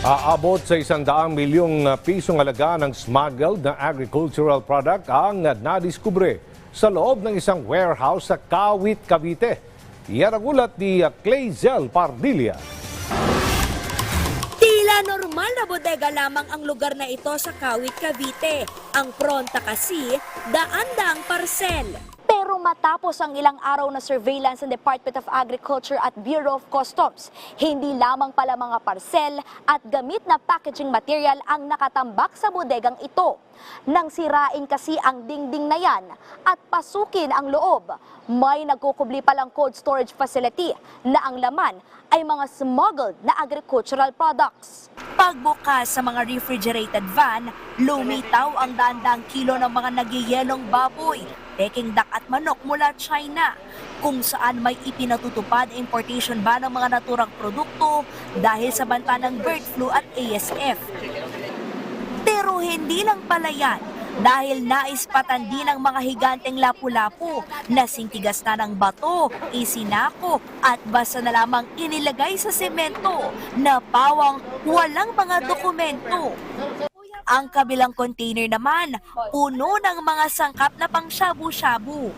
Aabot sa isang daang milyong uh, pisong alaga ng smuggled na agricultural product ang uh, nadiskubre sa loob ng isang warehouse sa Kawit, Cavite. Yan ang ulat ni uh, Clayzel Pardilla. Tila normal na bodega lamang ang lugar na ito sa Kawit, Cavite. Ang pronta kasi, daan-daang parcel. Pero matapos ang ilang araw na surveillance ng Department of Agriculture at Bureau of Customs, hindi lamang pala mga parcel at gamit na packaging material ang nakatambak sa bodegang ito. Nang sirain kasi ang dingding na yan at pasukin ang loob, may nagkukubli palang cold storage facility na ang laman ay mga smuggled na agricultural products. Pagbukas sa mga refrigerated van, lumitaw ang dandang kilo ng mga nagyayelong baboy, peking dak at manok mula China, kung saan may ipinatutupad importation ban ng mga naturang produkto dahil sa banta ng bird flu at ASF. Pero hindi lang pala yan dahil naispatan din ng mga higanteng lapu-lapu na singtigas na ng bato, isinako at basta na lamang inilagay sa semento na pawang walang mga dokumento. Ang kabilang container naman, puno ng mga sangkap na pang shabu-shabu.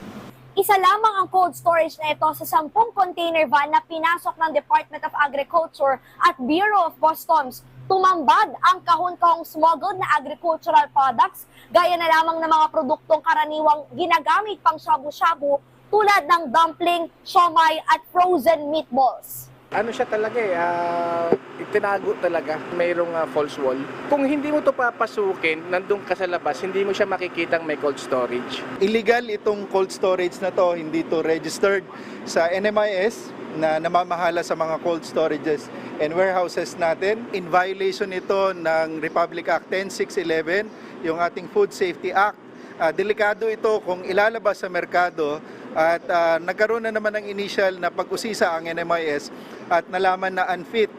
Isa lamang ang cold storage na ito sa 10 container van na pinasok ng Department of Agriculture at Bureau of Customs. Tumambad ang kahon-kahong smuggled na agricultural products gaya na lamang ng mga produktong karaniwang ginagamit pang shabu-shabu tulad ng dumpling, siomay at frozen meatballs. ano siya talaga eh, ah, itinago talaga. Mayroong ah, false wall. Kung hindi mo to papasukin, nandun ka sa labas, hindi mo siya makikitang may cold storage. illegal itong cold storage na to, hindi to registered sa NMIS na namamahala sa mga cold storages and warehouses natin. In violation ito ng Republic Act 10611, yung ating Food Safety Act. Ah, delikado ito kung ilalabas sa merkado at ah, nagkaroon na naman ng initial na pag-usisa ang NMIS at nalaman na unfit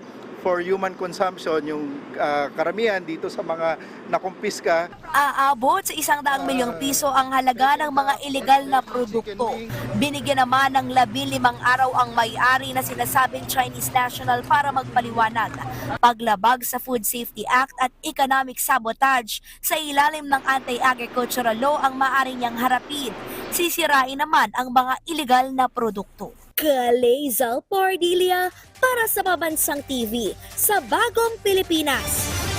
for human consumption yung ah, karamihan dito sa mga nakumpiska Aabot sa isang daang milyong piso ang halaga ng mga ilegal na produkto. Binigyan naman ng labi limang araw ang may-ari na sinasabing Chinese national para magpaliwanag. Paglabag sa Food Safety Act at economic sabotage sa ilalim ng anti-agricultural law ang maaari niyang harapin. Sisirain naman ang mga ilegal na produkto. Kalezal Pardilia para sa Babansang TV sa Bagong Pilipinas.